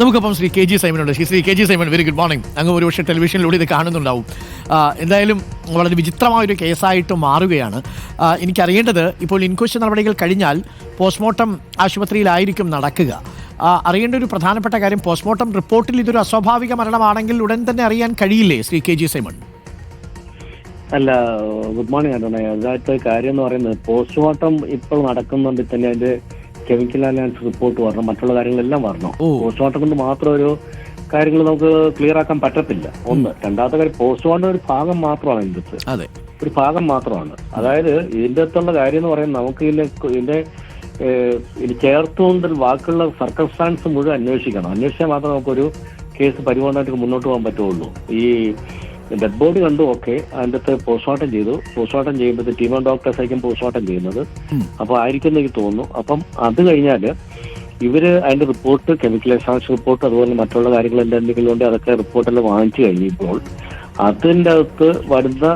നമുക്കപ്പം Shri K G സൈമനുണ്ട്. Shri K G Simon very good morning അങ്ങ് ഒരുപക്ഷെ ടെലിവിഷനിലൂടെ ഇത് കാണുന്നുണ്ടാവും. എന്തായാലും വളരെ വിചിത്രമായൊരു കേസായിട്ട് മാറുകയാണ്. എനിക്കറിയേണ്ടത് ഇപ്പോൾ ഇൻക്വസ്റ്റ് നടപടികൾ കഴിഞ്ഞാൽ പോസ്റ്റ്മോർട്ടം ആശുപത്രിയിലായിരിക്കും നടക്കുക. അറിയേണ്ട ഒരു പ്രധാനപ്പെട്ട കാര്യം പോസ്റ്റ്മോർട്ടം റിപ്പോർട്ടിൽ ഇതൊരു അസ്വാഭാവിക മരണമാണെങ്കിൽ ഉടൻ തന്നെ അറിയാൻ കഴിയില്ലേ ശ്രീ കെ ജി സൈമൺ? അല്ല ഗുഡ് മോർണിംഗ് അരുണേ അതിനകത്ത് കാര്യം എന്ന് പറയുന്നത് പോസ്റ്റ്മോർട്ടം ഇപ്പോൾ നടക്കുന്നുണ്ട് തന്നെ അതിന്റെ കെമിക്കൽ അലയൻസ് റിപ്പോർട്ട് വരണം മറ്റുള്ള കാര്യങ്ങളെല്ലാം വരണം. പോസ്റ്റ്മോർട്ടം കൊണ്ട് മാത്രം ഒരു കാര്യങ്ങൾ നമുക്ക് ക്ലിയർ ആക്കാൻ പറ്റത്തില്ല. ഒന്ന്. രണ്ടാമത്തെ കാര്യം പോസ്റ്റ്മോർട്ടം ഒരു ഭാഗം മാത്രമാണ് ഇതിന്റെ അതെ. ഒരു ഭാഗം മാത്രമാണ്. അതായത് ഇതിന്റെ അടുത്തുള്ള കാര്യം എന്ന് പറയുന്നത് നമുക്ക് ഇതിന്റെ ഇതിന്റെ ഇനി ഇത് ചേർത്തുകൊണ്ട് ബാക്കിയുള്ള സർക്കംസ്റ്റാൻസ് മുഴുവൻ അന്വേഷിക്കണം. അന്വേഷിച്ചാൽ മാത്രമേ നമുക്കൊരു കേസ് പരിപൂർണമായിട്ട് മുന്നോട്ട് പോകാൻ പറ്റുള്ളൂ. ഈ ഡെഡ് ബോഡി കണ്ടു ഓക്കെ അതിന്റെ അകത്ത് പോസ്റ്റ്മോർട്ടം ചെയ്തു. പോസ്റ്റ്മോർട്ടം ചെയ്യുമ്പോൾ ടീം ഓഫ് ഡോക്ടേഴ്സ് ആയിരിക്കും പോസ്റ്റ്മോർട്ടം ചെയ്യുന്നത്. അപ്പോൾ ആയിരിക്കും എന്ന് എനിക്ക് തോന്നുന്നു. അപ്പം അത് കഴിഞ്ഞാൽ ഇവർ അതിന്റെ റിപ്പോർട്ട് കെമിക്കൽ എക്സാൻസ് റിപ്പോർട്ട് അതുപോലെ മറ്റുള്ള കാര്യങ്ങൾ എന്തെങ്കിലും ഉണ്ട് അതൊക്കെ റിപ്പോർട്ടെല്ലാം വാങ്ങിച്ചു കഴിഞ്ഞപ്പോൾ അതിന്റെ അകത്ത് വരുന്ന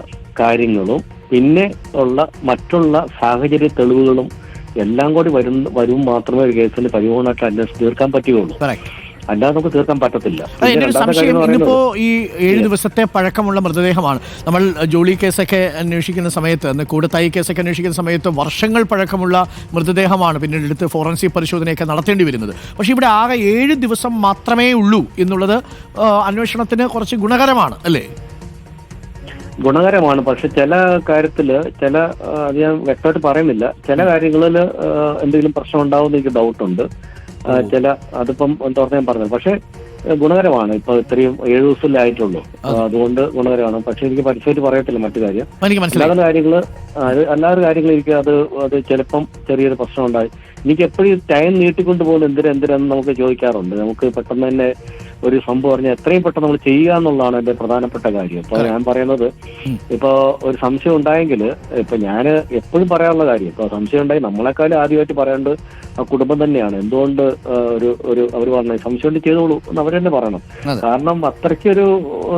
കാര്യങ്ങളും പിന്നെ ഉള്ള മറ്റുള്ള സാഹചര്യ തെളിവുകളും എല്ലാം കൂടി വരും വരും മാത്രമേ ഒരു കേസിന് പരിപൂർണമായിട്ട് അന്വേഷിച്ച് തീർക്കാൻ പറ്റുകയുള്ളൂ. അല്ലാതെ നമുക്ക് തീർക്കാൻ പറ്റത്തില്ല. അതെ, ഒരു സംശയം എന്ന് ഇന്നിപ്പോ ഈ ഏഴ് ദിവസത്തെ പഴക്കമുള്ള മൃതദേഹമാണ്. നമ്മൾ ജോളി കേസൊക്കെ അന്വേഷിക്കുന്ന സമയത്ത് അന്ന് കൂടത്തായി കേസൊക്കെ അന്വേഷിക്കുന്ന സമയത്ത് വർഷങ്ങൾ പഴക്കമുള്ള മൃതദേഹമാണ് പിന്നീട് എടുത്ത് ഫോറൻസിക് പരിശോധനയൊക്കെ നടത്തേണ്ടി വരുന്നത്. പക്ഷേ ഇവിടെ ആകെ ഏഴ് ദിവസം മാത്രമേ ഉള്ളൂ എന്നുള്ളത് അന്വേഷണത്തിന് കുറച്ച് ഗുണകരമാണ് അല്ലേ? ഗുണകരമാണ്. പക്ഷെ ചില കാര്യത്തിൽ ചില അത് ഞാൻ വ്യക്തമായിട്ട് പറയുന്നില്ല. ചില കാര്യങ്ങളിൽ എന്തെങ്കിലും പ്രശ്നം ഉണ്ടാവും എനിക്ക് ഡൗട്ട് ഉണ്ട്. ആ, ചില അതിപ്പം തുറന്ന് ഞാൻ പറഞ്ഞത്. പക്ഷെ ഗുണകരമാണ്. ഇപ്പൊ ഇത്രയും ഏഴ് ദിവസമല്ലേ ആയിട്ടുള്ളൂ. അതുകൊണ്ട് ഗുണകരമാണ്. പക്ഷെ എനിക്ക് പരിശോധിച്ച് പറയത്തില്ല മറ്റു കാര്യം. അല്ലാതെ അത് അല്ലാതെ കാര്യങ്ങൾ എനിക്ക് അത് അത് ചിലപ്പം ചെറിയൊരു പ്രശ്നം ഉണ്ടായി എനിക്ക് എപ്പോഴും ടൈം നീട്ടിക്കൊണ്ട് പോകുന്ന എന്തിനാ എന്തിനാന്ന് നമുക്ക് ചോദിക്കാറുണ്ട്. നമുക്ക് പെട്ടെന്ന് തന്നെ ഒരു സംഭവം പറഞ്ഞാൽ എത്രയും പെട്ടെന്ന് നമ്മൾ ചെയ്യുക എന്നുള്ളതാണ് എന്റെ പ്രധാനപ്പെട്ട കാര്യം. ഇപ്പൊ ഞാൻ പറയുന്നത് ഇപ്പോ ഒരു സംശയം ഉണ്ടായെങ്കിൽ ഇപ്പൊ ഞാൻ എപ്പോഴും പറയാനുള്ള കാര്യം. ഇപ്പൊ സംശയം ഉണ്ടായി നമ്മളെക്കാളും ആദ്യമായിട്ട് പറയേണ്ടത് ആ കുടുംബം തന്നെയാണ്. എന്തുകൊണ്ട് ഒരു ഒരു അവർ പറഞ്ഞ സംശയം ഉണ്ട് ചെയ്തോളൂ എന്ന് അവർ തന്നെ പറയണം. കാരണം അത്രയ്ക്ക് ഒരു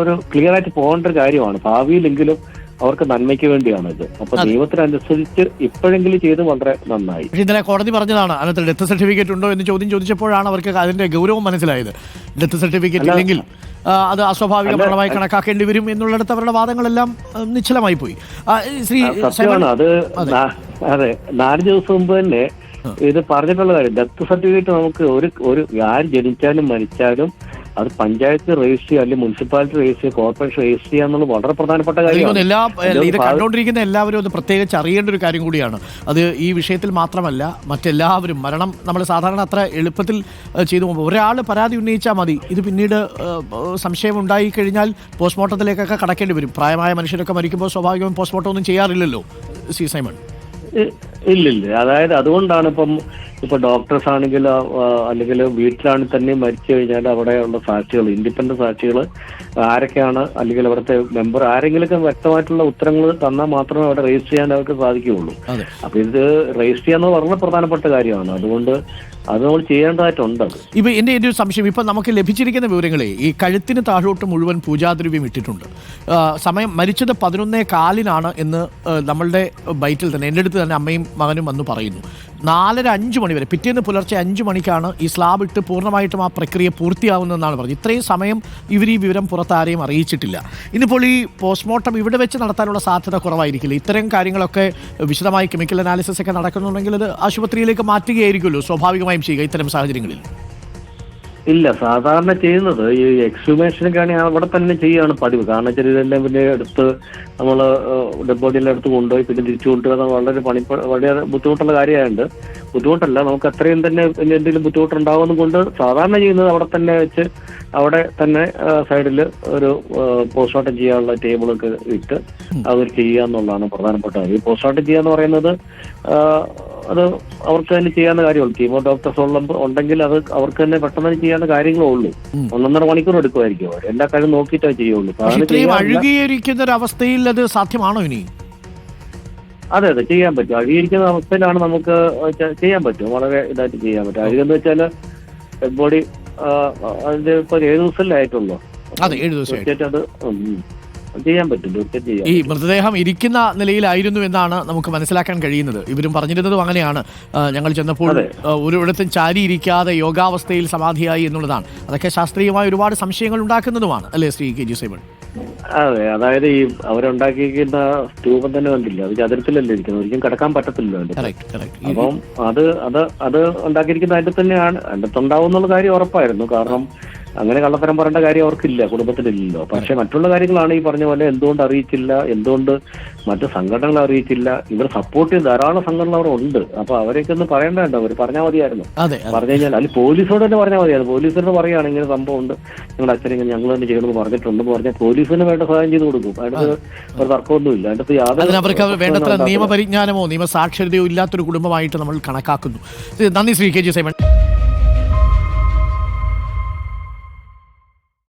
ഒരു ക്ലിയർ ആയിട്ട് പോകേണ്ട ഒരു കാര്യമാണ്. ഭാവിയിലെങ്കിലും അവർക്ക് നന്മയ്ക്ക് വേണ്ടിയാണ് ഇത്. അപ്പൊ. നിയമത്തിനനുസരിച്ച് ഇപ്പോഴെങ്കിലും ചെയ്ത് വളരെ നന്നായി. ഇതിനെ ഇന്നലെ കോടതി പറഞ്ഞതാണ് അതിനകത്ത് ഡെത്ത് സർട്ടിഫിക്കറ്റ് ഉണ്ടോ എന്ന് ചോദ്യം ചോദിച്ചപ്പോഴാണ് അവർക്ക് അതിന്റെ ഗൗരവം മനസ്സിലായത്. ഡെത്ത് സർട്ടിഫിക്കറ്റ് ഇല്ലെങ്കിൽ അത് അസ്വാഭാവിക മരണമായി കണക്കാക്കേണ്ടി വരും എന്നുള്ളിടത്ത് അവരുടെ വാദങ്ങളെല്ലാം നിശ്ചലമായി പോയി. ശ്രീ സത്യമാണ്. അത് അതെ. അതെ നാല് ദിവസം മുമ്പ് തന്നെ ഇത് പറഞ്ഞിട്ടുള്ള കാര്യം ഡെത്ത് സർട്ടിഫിക്കറ്റ് നമുക്ക് ഒരു ഒരു ആര് ജനിച്ചാലും മരിച്ചാലും അത് പഞ്ചായത്ത് രജിസ്റ്റർ ചെയ്യുക അല്ലെങ്കിൽ മുനിസിപ്പാലിറ്റി രജിസ്റ്റർ ചെയ്യുക കോർപ്പറേഷൻ രജിസ്റ്റർ ചെയ്യുക എന്നുള്ളത് വളരെ പ്രധാനപ്പെട്ട കാര്യമാണ്. എല്ലാ ഇത് കണ്ടുകൊണ്ടിരിക്കുന്ന എല്ലാവരും അത് പ്രത്യേകിച്ച് അറിയേണ്ട ഒരു കാര്യം കൂടിയാണ്. അത് ഈ വിഷയത്തിൽ മാത്രമല്ല മറ്റെല്ലാവരും മരണം നമ്മൾ സാധാരണ അത്ര എളുപ്പത്തിൽ ചെയ്തു പോകുമ്പോൾ ഒരാൾ പരാതി ഉന്നയിച്ചാൽ മതി. ഇത് പിന്നീട് സംശയം ഉണ്ടായി കഴിഞ്ഞാൽ പോസ്റ്റ്മോർട്ടത്തിലേക്കൊക്കെ കടക്കേണ്ടി വരും. പ്രായമായ മനുഷ്യരൊക്കെ മരിക്കുമ്പോൾ സ്വാഭാവികമായും പോസ്റ്റ്മോർട്ടം ഒന്നും ചെയ്യാറില്ലല്ലോ സി സൈമൺ. ഇല്ലില്ല. അതായത് അതുകൊണ്ടാണ് ഇപ്പം ഇപ്പൊ ഡോക്ടേഴ്സ് ആണെങ്കിൽ അല്ലെങ്കിൽ വീട്ടിലാണെങ്കിൽ തന്നെ മരിച്ചു കഴിഞ്ഞാൽ അവിടെയുള്ള സാക്ഷികൾ ഇൻഡിപെൻഡന്റ് സാക്ഷികൾ ആരൊക്കെയാണ് അല്ലെങ്കിൽ അവിടുത്തെ മെമ്പർ ആരെങ്കിലുമൊക്കെ വ്യക്തമായിട്ടുള്ള ഉത്തരങ്ങൾ തന്നാൽ മാത്രമേ അവിടെ രജിസ്റ്റർ ചെയ്യാൻ അവർക്ക് സാധിക്കുകയുള്ളൂ. അപ്പൊ ഇത് രജിസ്റ്റർ ചെയ്യാന്ന് പറഞ്ഞ പ്രധാനപ്പെട്ട കാര്യമാണ്. അതുകൊണ്ട് അത് നമ്മൾ ചെയ്യേണ്ടതായിട്ടുണ്ട് ഇപ്പൊ എന്റെ ഒരു സംശയം. ഇപ്പൊ നമുക്ക് ലഭിച്ചിരിക്കുന്ന വിവരങ്ങളെ ഈ കഴുത്തിന് താഴോട്ട് മുഴുവൻ പൂജാദ്രവ്യം ഇട്ടിട്ടുണ്ട്. സമയം മരിച്ചത് പതിനൊന്നേ കാലിനാണ് എന്ന് നമ്മളുടെ ബൈറ്റിൽ തന്നെ എന്റെ അടുത്ത് തന്നെ അമ്മയും മകനും വന്ന് പറയുന്നു. നാലര അഞ്ച് മണി വരെ പിറ്റേന്ന് പുലർച്ചെ അഞ്ച് മണിക്കാണ് ഈ സ്ലാബ് ഇട്ട് പൂർണമായിട്ടും ആ പ്രക്രിയ പൂർത്തിയാവുന്നതെന്നാണ് പറഞ്ഞത്. ഇത്രയും സമയം ഇവർ ഈ വിവരം പുറത്താരെയും അറിയിച്ചിട്ടില്ല. ഇന്നിപ്പോൾ ഈ പോസ്റ്റ്മോർട്ടം ഇവിടെ വെച്ച് നടത്താനുള്ള സാധ്യത കുറവായിരിക്കില്ല. ഇത്തരം കാര്യങ്ങളൊക്കെ വിശദമായി കെമിക്കൽ അനാലിസിസ് ഒക്കെ നടക്കുന്നുണ്ടെങ്കിൽ അത് ആശുപത്രിയിലേക്ക് മാറ്റുകയായിരിക്കുമല്ലോ സ്വാഭാവികമായും ചെയ്യുക ഇത്തരം സാഹചര്യങ്ങളിൽ. ഇല്ല സാധാരണ ചെയ്യുന്നത് ഈ എക്സ്ഹ്യൂമേഷനൊക്കെ ആണെങ്കിൽ അവിടെ തന്നെ ചെയ്യുകയാണ് പതിവ്. കാരണം വെച്ചാൽ ഇതെല്ലാം പിന്നെ എടുത്ത് നമ്മൾ ഡെഡ് ബോഡിയെല്ലാം എടുത്ത് കൊണ്ടുപോയി പിന്നെ തിരിച്ചു കൊണ്ടുവരുന്ന വളരെ പണി വളരെ ബുദ്ധിമുട്ടുള്ള കാര്യമായുണ്ട് ബുദ്ധിമുട്ടല്ല. നമുക്ക് അത്രയും തന്നെ പിന്നെ എന്തെങ്കിലും ബുദ്ധിമുട്ടുണ്ടാവുന്നത് കൊണ്ട് സാധാരണ ചെയ്യുന്നത് അവിടെ തന്നെ വെച്ച് അവിടെ തന്നെ സൈഡിൽ ഒരു പോസ്റ്റ്മോർട്ടം ചെയ്യാനുള്ള ടേബിളൊക്കെ ഇട്ട് അവർ ചെയ്യുക എന്നുള്ളതാണ് പ്രധാനപ്പെട്ട കാര്യം. ഈ പോസ്റ്റ്മോർട്ടം ചെയ്യുക എന്ന് പറയുന്നത് അത് അവർക്ക് തന്നെ ചെയ്യാവുന്ന കാര്യമുള്ളൂ. കീമോ ഡോക്ടേഴ്സ് ഉള്ള ഉണ്ടെങ്കിൽ അത് അവർക്ക് തന്നെ പെട്ടെന്ന് തന്നെ ചെയ്യാവുന്ന കാര്യങ്ങളേ ഉള്ളൂ. ഒന്നൊന്നര മണിക്കൂർ എടുക്കുമായിരിക്കും അവർ. എല്ലാ കാര്യം നോക്കിയിട്ടേ ചെയ്യുള്ളൂ. ഇത്രയും ചെയ്യാറില്ല. അഴുകിയിരിക്കുന്ന ഒരു അവസ്ഥയിൽ അത് സാധ്യമാണോ ഇനി? അതെ അതെ ചെയ്യാൻ പറ്റും. അഴുകിയിരിക്കുന്ന അവസ്ഥയിലാണ് നമുക്ക് ചെയ്യാൻ പറ്റും. വളരെ ഇതായിട്ട് ചെയ്യാൻ പറ്റും. അഴുകെന്ന് വെച്ചാൽ ഡെഡ് ബോഡി അതിന്റെ ഇപ്പൊ ഏഴ് ദിവസമല്ലേ ആയിട്ടുള്ളൂ. അതെ ചെയ്യാൻ പറ്റും തീർച്ചയായും ചെയ്യാം ഈ മൃതദേഹം ഇരിക്കുന്ന നിലയിലായിരുന്നു എന്നാണ് നമുക്ക് മനസ്സിലാക്കാൻ കഴിയുന്നത്. ഇവരും പറഞ്ഞിരുന്നതും അങ്ങനെയാണ്. ഞങ്ങൾ ചെന്നപ്പോൾ ഒരു ഒരിടത്തും ചാരിയിരിക്കാതെ യോഗാവസ്ഥയിൽ സമാധിയായി എന്നുള്ളതാണ്. അതൊക്കെ ശാസ്ത്രീയമായ ഒരുപാട് സംശയങ്ങൾ ഉണ്ടാക്കുന്നതുമാണ് അല്ലേ ശ്രീ കെ ജി സൈബൺ അതെ അതായത് ഈ അവരുണ്ടാക്കിയിരിക്കുന്ന രൂപം തന്നെ കണ്ടില്ല? അത് ചതുരത്തിലല്ലേ ഇരിക്കുന്നത്? ഒരിക്കലും കിടക്കാൻ പറ്റത്തില്ല അതിന്റെ കറക്റ്റ് കറക്റ്റ് അപ്പം അത് അത് അത് ഉണ്ടാക്കിയിരിക്കുന്ന അതിന്റെ തന്നെയാണ്. അതിന്റെ ഉണ്ടാവും എന്നുള്ള കാര്യം ഉറപ്പായിരുന്നു. കാരണം അങ്ങനെ കള്ളത്തരം പറയേണ്ട കാര്യം അവർക്കില്ല കുടുംബത്തിലില്ലല്ലോ. പക്ഷെ മറ്റുള്ള കാര്യങ്ങളാണ് ഈ പറഞ്ഞ പോലെ എന്തുകൊണ്ട് അറിയിച്ചില്ല എന്തുകൊണ്ട് മറ്റു സംഘടനകൾ അറിയിച്ചില്ല. ഇവർ സപ്പോർട്ട് ചെയ്ത് ധാരാളം സംഘടന അവിടെ ഉണ്ട്. അപ്പൊ അവരെയൊക്കെ ഒന്ന് പറയേണ്ടതുണ്ട്. അവർ പറഞ്ഞാൽ മതിയായിരുന്നു. പറഞ്ഞു കഴിഞ്ഞാൽ അത് പോലീസോട് തന്നെ പറഞ്ഞാൽ മതിയായിരുന്നു. പോലീസിനോട് പറയുകയാണ് ഇങ്ങനെ സംഭവം ഉണ്ട്. നിങ്ങളുടെ അച്ഛൻ ഇങ്ങനെ ഞങ്ങൾ തന്നെ ചെയ്യണമെന്ന് പറഞ്ഞിട്ടുണ്ടെന്ന് പറഞ്ഞാൽ പോലീസിന് വേണ്ട സഹായം ചെയ്ത് കൊടുക്കും. അതിനകത്ത് ഒരു തർക്കമൊന്നുമില്ല അതിനകത്ത് യാതൊരു വേണ്ടത്ര നിയമപരിജ്ഞാനമോ നിയമസാക്ഷരതയോ ഇല്ലാത്തൊരു കുടുംബമായിട്ട് നമ്മൾ കണക്കാക്കുന്നു. നന്ദി ശ്രീ കെ ജി സൈമൺ.